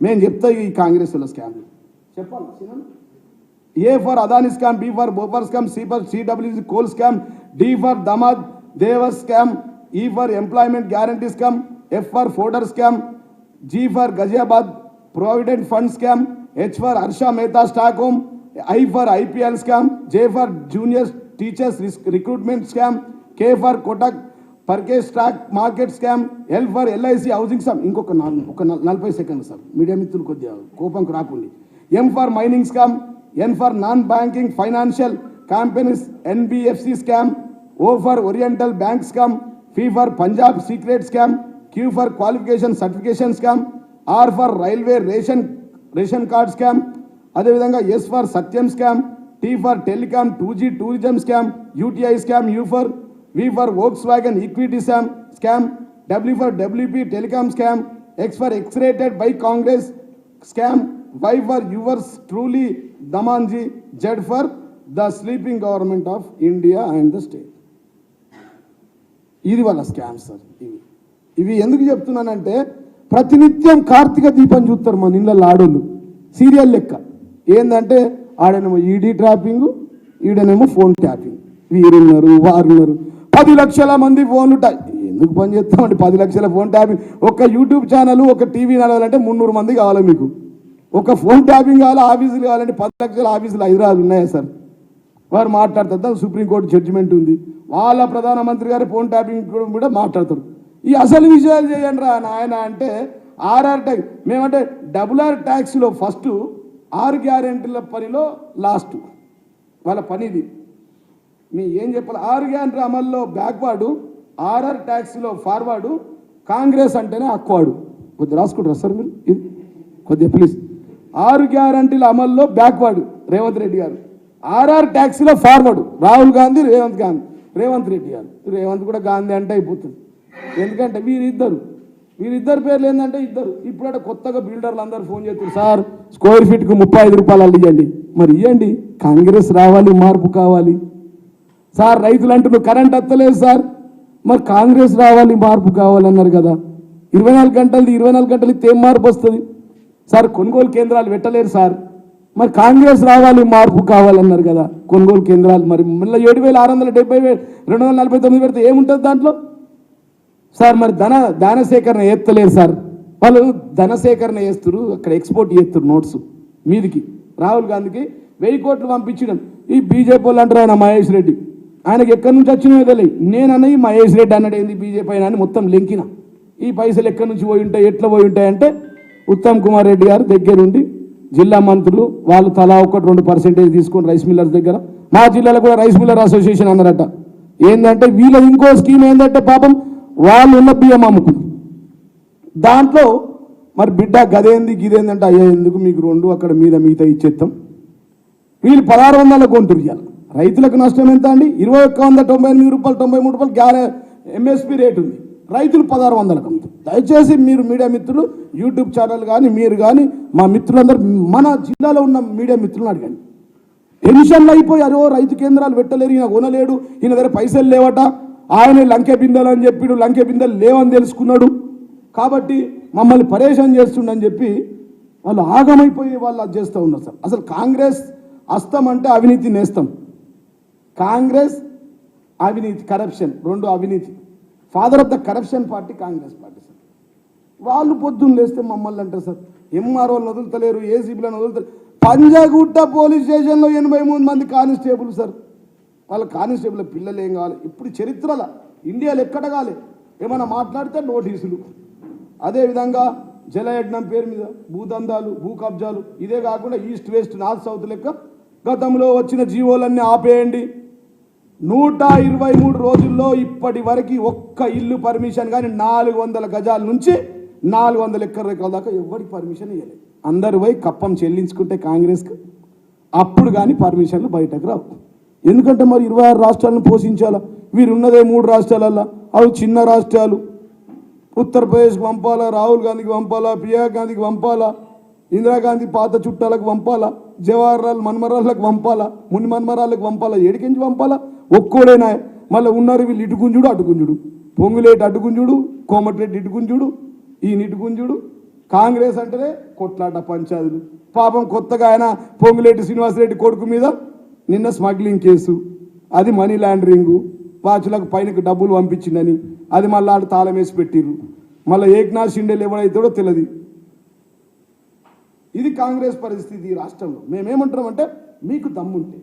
మేము చెప్తా ఈ కాంగ్రెస్ వాళ్ళ స్కామ్లు చెప్పాలి cinema A for Adani scam B for Bofors scam C for CWC coal scam D for damad Devas scam E for employment guarantee scam F for fodder scam G for Ghaziabad provident fund scam H for Harsha Mehta stock home I for IPL scam J for junior teachers recruitment scam K for Kotak Parekh stock market scam L for LIC housing sir ఇంకొక నాలుగు ఒక నలభై సెకండ్లు sir. మీడియా మిత్రులు కొద్దిగా కోపంకు రాకుండి. M for mining scam N for non banking financial companies NBFC scam O for oriental bank scam P for Punjab secret scam Q for qualification certification scam R for railway ration ration card scam అదేవిధంగా S for Satyam scam T for telecom two G tourism scam UTI scam U for V for Volkswagen equity scam scam W for WP telecom scam X for X rated by Congress scam Y for yours truly దమాన్జీ Z for the sleeping government of India and the state ఇది వాళ్ళ scams sir ఇవి. ఇవి ఎందుకు చెప్తున్నానంటే ప్రతినిత్యం కార్తీక దీపం చూస్తారు మన ఇళ్ళ ఆడోళ్ళు. సీరియల్ లెక్క. ఏంటంటే ఆడనేమో ఈడీ ట్రాపింగ్ ఈడనేమో ఫోన్ ట్యాపింగ్ వీరున్నారు వారున్నారు. పది లక్షల మంది ఫోన్లు ఎందుకు పని చేస్తామండి? పది లక్షల ఫోన్ ట్యాపింగ్ ఒక యూట్యూబ్ ఛానల్ ఒక టీవీ నడవాలంటే మున్నూరు మంది కావాలి మీకు. ఒక ఫోన్ ట్యాపింగ్ కావాలి ఆఫీసులు కావాలంటే పది లక్షల ఆఫీసులు హైదరాబాద్ ఉన్నాయా సార్? వారు మాట్లాడతారు. సుప్రీంకోర్టు జడ్జిమెంట్ ఉంది. వాళ్ళ ప్రధానమంత్రి గారు ఫోన్ ట్యాపింగ్ కూడా మాట్లాడతారు. ఈ అసలు విషయాలు చేయండి రా నాయన అంటే ఆర్ఆర్ ట్యాక్స్. మేమంటే డబుల్ ఆర్ ట్యాక్స్లో ఫస్ట్ ఆరు గ్యారెంటీల పనిలో లాస్ట్. వాళ్ళ పనిది. మీ ఏం చెప్పాలి? ఆరు గ్యాన్ అమల్లో బ్యాక్వార్డు ఆర్ఆర్ ట్యాక్స్లో ఫార్వర్డు కాంగ్రెస్ అంటేనే అక్వాడు కొద్దిగా రాసుకుంటారా సార్ మీరు? ఇది కొద్దిగా ప్లీజ్. ఆరు గ్యారంటీల అమల్లో బ్యాక్వర్డ్ రేవంత్ రెడ్డి గారు. ఆర్ఆర్ ట్యాక్సీలో ఫార్వర్డ్ రాహుల్ గాంధీ రేవంత్ గాంధీ. రేవంత్ రెడ్డి గారు. రేవంత్ కూడా గాంధీ అంటే అయిపోతుంది. ఎందుకంటే వీరిద్దరు వీరిద్దరు పేర్లు ఏంటంటే ఇద్దరు. ఇప్పుడు కొత్తగా బిల్డర్లు అందరు ఫోన్ చేస్తారు సార్ స్క్వేర్ ఫీట్కు ముప్పై ఐదు రూపాయలు అల్లియండి మరి ఇవ్వండి కాంగ్రెస్ రావాలి మార్పు కావాలి. సార్ రైతులు అంటున్నారు కరెంట్ వస్తలేదు సార్. మరి కాంగ్రెస్ రావాలి మార్పు కావాలన్నారు కదా. ఇరవై నాలుగు గంటలది ఇరవై నాలుగు గంటలకి ఇస్తే ఏం మార్పు వస్తుంది? సార్ కొనుగోలు కేంద్రాలు పెట్టలేరు సార్. మరి కాంగ్రెస్ రావాలి మార్పు కావాలన్నారు కదా. కొనుగోలు కేంద్రాలు మరి మళ్ళీ ఏడు వేల ఆరు వందల డెబ్బై రెండు వందల నలభై తొమ్మిది పెడితే ఏముంటుంది దాంట్లో? సార్ మరి ధన ధన సేకరణ ఎత్తలేరు సార్. వాళ్ళు ధన సేకరణ చేస్తారు అక్కడ ఎక్స్పోర్ట్ చేస్తారు నోట్స్ మీదికి. రాహుల్ గాంధీకి వెయ్యి కోట్లు పంపించడం ఈ బీజేపీ వాళ్ళు అంటారు ఆయన మహేష్ రెడ్డి. ఆయనకి ఎక్కడి నుంచి వచ్చినాయో తెలియదు నేను ఈ మహేష్ రెడ్డి అన్నాడు ఏంది బీజేపీ అయినా అని మొత్తం లెంకిన. ఈ పైసలు ఎక్కడి నుంచి పోయి ఉంటాయి ఎట్లా పోయి ఉంటాయంటే ఉత్తమ్ కుమార్ రెడ్డి గారు దగ్గరుండి జిల్లా మంత్రులు వాళ్ళు తలా ఒకటి రెండు పర్సెంటేజ్ తీసుకొని రైస్ మిల్లర్స్ దగ్గర. మా జిల్లాలో కూడా రైస్ మిల్లర్ అసోసియేషన్ అన్నారట. ఏంటంటే వీళ్ళ ఇంకో స్కీమ్ ఏంటంటే పాపం వాళ్ళు ఉన్న బియ్యం అమ్ముకుంది దాంట్లో మరి బిడ్డ గదేంది గిదేందంటే అయ్యా ఎందుకు మీకు రెండు అక్కడ మీద మిగతా ఇచ్చేస్తాం వీళ్ళు పదహారు వందల కొంటురు ఇవ్వాలి రైతులకు నష్టం ఎంత అండి? ఇరవై ఒక్క వంద తొంభై ఎనిమిది రూపాయలు తొంభై మూడు రూపాయలు గ్యారె ఎంఎస్పి రేట్ ఉంది. రైతులు పదహారు వందలకు అమ్ముతారు. దయచేసి మీరు మీడియా మిత్రులు యూట్యూబ్ ఛానల్ కానీ మీరు కానీ మా మిత్రులందరూ మన జిల్లాలో ఉన్న మీడియా మిత్రులను అడగండి. టెన్షన్లు అయిపోయి అరే రైతు కేంద్రాలు పెట్టలేరు ఈయన కొనలేడు ఈయన దగ్గర పైసలు లేవట ఆయన లంకె బిందెలు అని చెప్పిడు లంకె బిందెలు లేవని తెలుసుకున్నాడు. కాబట్టి మమ్మల్ని పరేషాన్ చేస్తుండని చెప్పి వాళ్ళు ఆగమైపోయి వాళ్ళు అది చేస్తూ ఉన్నారు సార్. అసలు కాంగ్రెస్ అస్తం అంటే అవినీతి నేస్తాం. కాంగ్రెస్ అవినీతి కరప్షన్ రెండు అవినీతి. Father of the corruption party Congress party sir వాళ్ళు పొద్దున్న లేస్తే మమ్మల్ని అంటారు సార్ ఎంఆర్ఓలను వదులుతలేరు ఏసీబీలను వదులుతలేరు. పంజాగుట్ట పోలీస్ స్టేషన్లో ఎనభై మూడు మంది కానిస్టేబుల్ సార్ వాళ్ళ కానిస్టేబుల్ పిల్లలు ఏం కావాలి? ఇప్పుడు చరిత్రల ఇండియాలో ఎక్కడ కాలే? ఏమైనా మాట్లాడితే నోటీసులు. అదేవిధంగా జలయజ్ఞం పేరు మీద భూదందాలు భూ కబ్జాలు ఇదే కాకుండా ఈస్ట్ వెస్ట్ నార్త్ సౌత్ లెక్క గతంలో వచ్చిన జీవోలన్నీ ఆపేయండి. నూట ఇరవై మూడు రోజుల్లో ఇప్పటి వరకు ఒక్క ఇల్లు పర్మిషన్ కానీ నాలుగు వందల గజాల నుంచి నాలుగు వందల ఎకర ఎకరాల దాకా ఎవరికి పర్మిషన్ ఇవ్వలేదు అందరు పోయి కప్పం చెల్లించుకుంటే కాంగ్రెస్కి అప్పుడు కానీ పర్మిషన్లు బయటకు రావు. ఎందుకంటే మరి ఇరవై ఆరు రాష్ట్రాలను పోషించాలా? వీరు ఉన్నదే మూడు రాష్ట్రాలల్లో. అవి చిన్న రాష్ట్రాలు. ఉత్తరప్రదేశ్కి పంపాలా? రాహుల్ గాంధీకి పంపాలా? ప్రియాంక గాంధీకి పంపాలా? ఇందిరాగాంధీ పాత చుట్టాలకు పంపాలా? జవహర్లాల్ మన్మరాళ్ళకు పంపాలా? ముని మన్మరాళ్ళకి పంపాలా? ఏడికించి పంపాలా? ఒక్కోడేనా మళ్ళీ ఉన్నారు వీళ్ళు ఇటు అటుకుంజుడు పొంగులేటి అటు కోమటిరెడ్డి ఇటుకుంజుడు ఈయన ఇటుకుంజుడు కాంగ్రెస్ అంటేనే కొట్లాట పంచాయతీలు పాపం కొత్తగా ఆయన పొంగులేటి శ్రీనివాసరెడ్డి కొడుకు మీద నిన్న స్మగ్లింగ్ కేసు. అది మనీ లాండరింగ్. వాచులకు పైనకి డబ్బులు పంపించిందని. అది మళ్ళీ ఆడు తాళం వేసి పెట్టిర్రు. మళ్ళీ ఏక్నాథ్ షిండేలు ఎవడైతాడో తెలియదు ఇది కాంగ్రెస్ పరిస్థితి ఈ రాష్ట్రంలో. మేమేమంటున్నామంటే మీకు దమ్ముంటే.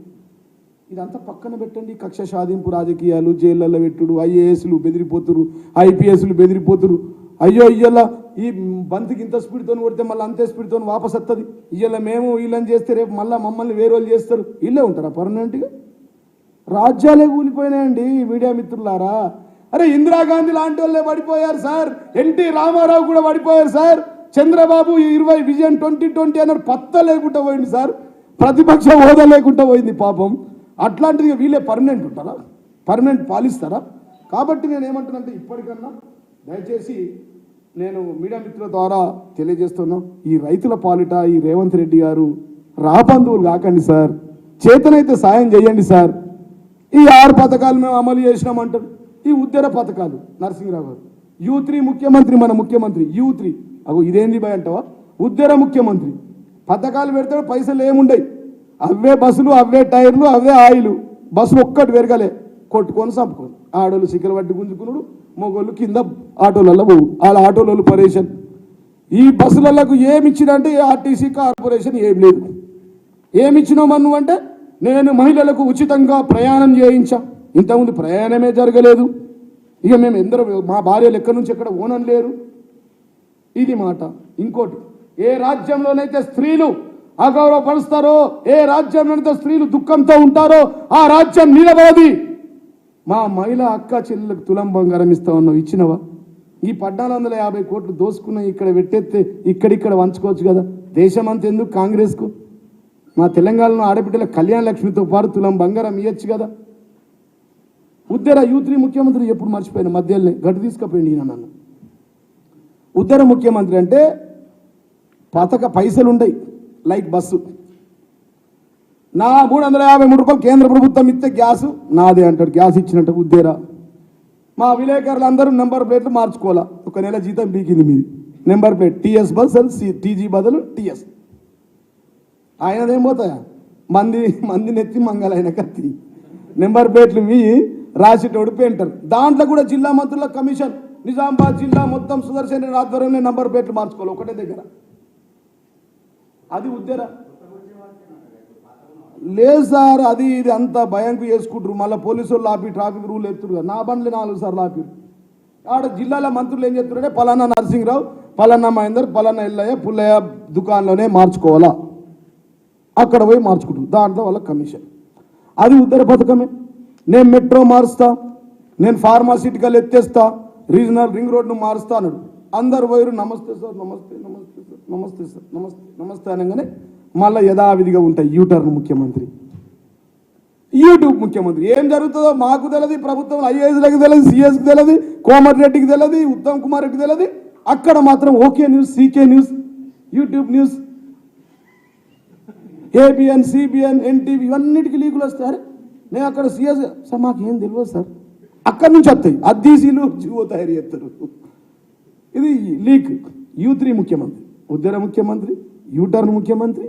ఇదంతా పక్కన పెట్టండి. కక్ష సాధింపు రాజకీయాలు జైళ్ళల్లో పెట్టుడు ఐఏఎస్లు బెదిరిపోతురు ఐపీఎస్లు బెదిరిపోతురు. అయ్యో ఇయ్యాల ఈ బంతికి ఇంత స్పీడ్తో కొడితే మళ్ళీ అంతే స్పీడ్తో వాపస్ వస్తుంది ఇయ్యల మేము వీళ్ళని చేస్తే రేపు మళ్ళీ మమ్మల్ని వేరే వాళ్ళు చేస్తారు. ఇల్లే ఉంటారా పర్మనెంట్గా? రాజ్యాలే కూలిపోయినాయండి మీడియా మిత్రులారా. అరే ఇందిరాగాంధీ లాంటి వాళ్ళే పడిపోయారు సార్. ఎన్టీ రామారావు కూడా పడిపోయారు సార్. చంద్రబాబు ఇరవై విజన్ ట్వంటీ ట్వంటీ అన్నారు పత్త లేకుండా పోయింది సార్. ప్రతిపక్ష హోదా లేకుండా పోయింది పాపం. అట్లాంటిది వీళ్ళే పర్మనెంట్ ఉంటారా? పర్మనెంట్ పాలిస్తారా? కాబట్టి నేను ఏమంటానంటే ఇప్పటికన్నా దయచేసి నేను మీడియా మిత్రుల ద్వారా తెలియజేస్తున్నాం ఈ రైతుల పాలిట ఈ రేవంత్ రెడ్డి గారు రాబంధువులు కాకండి సార్. చేతనైతే సాయం చేయండి సార్. ఈ ఆరు పథకాలు మేము అమలు చేసినామంటారు ఈ ఉద్దర పథకాలు నరసింహరావు గారు. యూ త్రీ ముఖ్యమంత్రి మన ముఖ్యమంత్రి యూ త్రీ. అగో ఇదేంది భయ అంటావా? ఉద్దర ముఖ్యమంత్రి. పథకాలు పెడతాడు పైసలు ఏముండయి? అవే బస్సులు అవే టైర్లు అవే ఆయిల్. బస్సులు ఒక్కటి పెరగలే కొట్టుకొని చంపుకొని. ఆడోళ్ళు సిక్కలు పట్టి గుంజుకున్నాడు మగోళ్ళు కింద ఆటోలలో పోవు. వాళ్ళ ఆటోలలో పరేషన్ ఈ బస్సులకు ఏమి ఇచ్చినంటే ఆర్టీసీ కార్పొరేషన్ ఏం లేదు. ఏమి ఇచ్చినావు మన్ను అంటే నేను మహిళలకు ఉచితంగా ప్రయాణం చేయించా. ఇంతకుముందు ప్రయాణమే జరగలేదు. ఇక మేము ఎందరు మా భార్యలు ఎక్కడి నుంచి ఎక్కడ ఓనం లేరు. ఇది మాట. ఇంకోటి ఏ రాజ్యంలోనైతే స్త్రీలు అగౌరవపరుస్తారో ఏ రాజ్యంలోనైతే స్త్రీలు దుఃఖంతో ఉంటారో ఆ రాజ్యం నిలబోది మా మహిళ అక్క చెల్లెలకు తులం బంగారం ఇస్తా ఉన్నావు ఇచ్చినవా? ఈ పద్నాలుగు వందల యాభై కోట్లు దోసుకున్న ఇక్కడ పెట్టేస్తే ఇక్కడిక్కడ వంచుకోవచ్చు కదా. దేశం అంత ఎందుకు కాంగ్రెస్కు? మా తెలంగాణలో ఆడబిడ్డల కళ్యాణ లక్ష్మితో పాటు తులం బంగారం ఇవ్వచ్చు కదా. ఉద్దర యూత్రి ముఖ్యమంత్రి ఎప్పుడు మర్చిపోయిన? మధ్యలోనే గట్టు తీసుకుపోయింది ఈయన నన్ను. ఉద్దర ముఖ్యమంత్రి అంటే పథక పైసలు ఉండయి లైక్ బస్సు. నా మూడు వందల యాభై మూడు రూపాయలు కేంద్ర ప్రభుత్వం ఇస్తే గ్యాస్ నాదే అంటాడు. గ్యాస్ ఇచ్చినట్టు ఉద్దేరా మా విలేకరులు అందరూ నెంబర్ ప్లేట్లు మార్చుకోవాలా? ఒక నెల జీతం బీకింది మీది. నెంబర్ ప్లేట్ టీఎస్ బదులు టీజీ బదులు టీఎస్. ఆయనదేం పోతాయా? మంది మంది నెత్తి మంగళ ఆయన కత్తి. నెంబర్ ప్లేట్లు మీ రాసేటోడు పెయింటర్. దాంట్లో కూడా జిల్లా మంత్రుల కమిషన్. నిజామాబాద్ జిల్లా మొత్తం సుదర్శన్ రెడ్డి ఆధ్వర్యంలో నెంబర్ ప్లేట్లు మార్చుకోవాలి. ఒకటే దగ్గర. అది ఉద్దరా. లేదు సార్ అది ఇది అంత భయంకు చేసుకుంటారు మళ్ళీ పోలీసు వాళ్ళు ఆపి ట్రాఫిక్ రూల్ ఎత్తురుగా నా బండ్లు నాలుగు సార్లు ఆపి. ఆడ జిల్లాల మంత్రులు ఏం చెప్తున్నారంటే పలానా నరసింహరావు పలానా మహేందర్ పలానా ఎల్లయ్య పుల్లయ్య దుకాణంలోనే మార్చుకోవాలా. అక్కడ పోయి మార్చుకుంటారు దాంట్లో వాళ్ళ కమిషన్. అది ఉద్దర పథకమే. నేను మెట్రో మారుస్తా. నేను ఫార్మాసిటికల్ ఎత్తేస్తా. రీజనల్ రింగ్ రోడ్ను మారుస్తా అన్నాడు. అందరు పోయారు నమస్తే సార్ నమస్తే నమస్తే. నమస్తే సార్. నమస్తే. నమస్తే అనగానే మళ్ళీ యథావిధిగా ఉంటాయి. యూటర్న్ ముఖ్యమంత్రి. యూట్యూబ్ ముఖ్యమంత్రి. ఏం జరుగుతుందో మాకు తెలియదు ప్రభుత్వం ఐఏఎస్లకు తెలియదు సిఎస్కి తెలియదు కోమటి రెడ్డికి తెలియదు ఉత్తమ్ కుమార్ రెడ్డికి తెలియదు అక్కడ మాత్రం okay news CK news YouTube news ABN CBN NTV ఇవన్నిటికీ లీకులు వస్తారు నేను అక్కడ సిఎస్ సార్ మాకు ఏం తెలియదు సార్. అక్కడి నుంచి వస్తాయి. అద్దీసీలు జీవో తయారు చేస్తారు. ఇది లీక్. యూ త్రీ ముఖ్యమంత్రి. ఉద్దర ముఖ్యమంత్రి యూటర్న్ ముఖ్యమంత్రి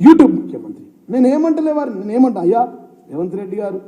యూట్యూబ్ ముఖ్యమంత్రి. నేను ఏమంటలే వారు నేను ఏమంటా అయ్యా రేవంత్ రెడ్డి గారు